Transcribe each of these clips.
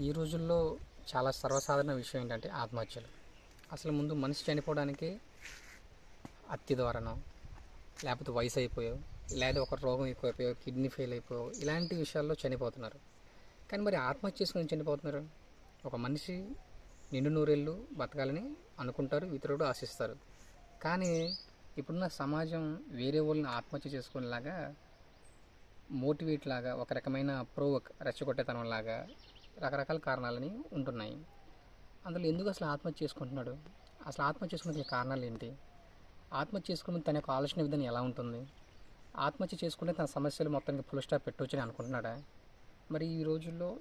ఈ రోజుల్లో చాలా సర్వసాధారణ విషయం ఏంటంటే ఆత్మహత్యలు. అసలు ముందు మనిషి చనిపోవడానికి అత్తి ద్వారానో లేకపోతే వయసు అయిపోయో లేదా ఒక రోగం ఎక్కువైపోయో కిడ్నీ ఫెయిల్ అయిపోయో ఇలాంటి విషయాల్లో చనిపోతున్నారు. కానీ మరి ఆత్మహత్య చేసుకుని చనిపోతున్నారు. ఒక మనిషి నిండు నూరేళ్ళు బతకాలని అనుకుంటారు ఇతరుడు ఆశిస్తారు. కానీ ఇప్పుడున్న సమాజం వేరే వాళ్ళని ఆత్మహత్య చేసుకునేలాగా మోటివేట్ లాగా ఒక రకమైన ప్రోవక్ రెచ్చగొట్టేతనం లాగా రకరకాల కారణాలని ఉంటున్నాయి. అందులో ఎందుకు అసలు ఆత్మహత్య చేసుకుంటున్నాడు? అసలు ఆత్మహత్య చేసుకునే కారణాలు ఏంటి? ఆత్మహత్య చేసుకుని తన యొక్క ఆలోచన విధానం ఎలా ఉంటుంది? ఆత్మహత్య చేసుకుంటే తన సమస్యలు మొత్తానికి ఫుల్ స్టాప్ పెట్టవచ్చని అనుకుంటున్నాడా? మరి ఈ రోజుల్లో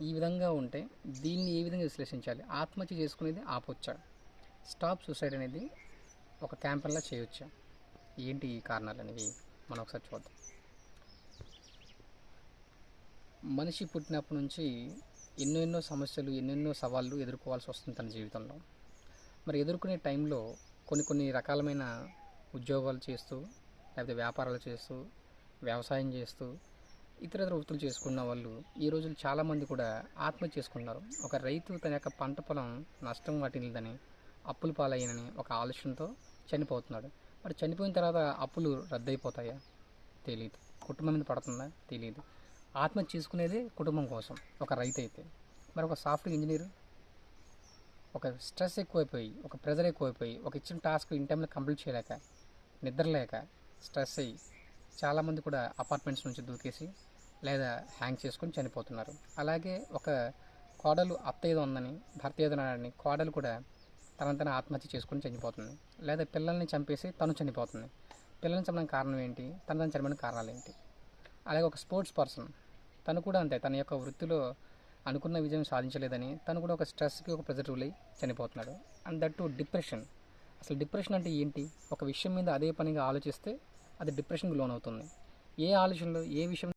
ఈ విధంగా ఉంటే దీన్ని ఏ విధంగా విశ్లేషించాలి? ఆత్మహత్య చేసుకునేది ఆపొచ్చా? స్టాప్ సూసైడ్ అనేది ఒక క్యాంపెయిన్లా చేయొచ్చా? ఏంటి ఈ కారణాలు అనేవి? మనం ఒకసారి చూద్దాం. మనిషి పుట్టినప్పటి నుంచి ఎన్నెన్నో సమస్యలు ఎన్నెన్నో సవాళ్ళు ఎదుర్కోవాల్సి వస్తుంది తన జీవితంలో. మరి ఎదుర్కొనే టైంలో కొన్ని కొన్ని రకాలమైన ఉద్యోగాలు చేస్తూ లేకపోతే వ్యాపారాలు చేస్తూ వ్యవసాయం చేస్తూ ఇతర వృత్తులు చేసుకున్న వాళ్ళు ఈ రోజులు చాలామంది కూడా ఆత్మహత్య చేసుకున్నారు ఒక రైతు తన యొక్క పంట పొలం నష్టం వాటిల్దని అప్పులు పాలయ్యనని ఒక ఆలోచనతో చనిపోతున్నాడు. మరి చనిపోయిన తర్వాత అప్పులు రద్దయిపోతాయా? తెలియదు కుటుంబం మీద పడుతుందా? తెలియదు ఆత్మహత్య చేసుకునేది కుటుంబం కోసం ఒక రైతు అయితే మరి ఒక సాఫ్ట్వేర్ ఇంజనీర్ ఒక స్ట్రెస్ ఎక్కువైపోయి ఒక ప్రెజర్ ఎక్కువైపోయి ఒక ఇచ్చిన టాస్క్ ఇన్ టైంలో కంప్లీట్ చేయలేక నిద్రలేక స్ట్రెస్ అయ్యి చాలామంది కూడా అపార్ట్మెంట్స్ నుంచి దూకేసి లేదా హ్యాంగ్ చేసుకొని చనిపోతున్నారు. అలాగే ఒక కోడలు అత్త ఏదో ఉందని భర్త ఏదో ఉన్నాడని కోడలు కూడా తన తన ఆత్మహత్య చేసుకొని చనిపోతుంది. లేదా పిల్లల్ని చంపేసి తను చనిపోతుంది. పిల్లల్ని చంపడానికి కారణం ఏంటి? తన తను చనిపోయిన కారణాలు ఏంటి? అలాగే ఒక స్పోర్ట్స్ పర్సన్ తను కూడా అంతే తన యొక్క వృత్తిలో అనుకున్న విజయం సాధించలేదని తను కూడా ఒక స్ట్రెస్కి ఒక ప్రెజర్ రూల్ అయ్యి చనిపోతున్నాడు. And that to depression. అసలు డిప్రెషన్ అంటే ఏంటి? ఒక విషయం మీద అదే పనిగా ఆలోచిస్తే అది డిప్రెషన్కి లోన్ అవుతుంది ఏ ఆలోచనలో ఏ విషయం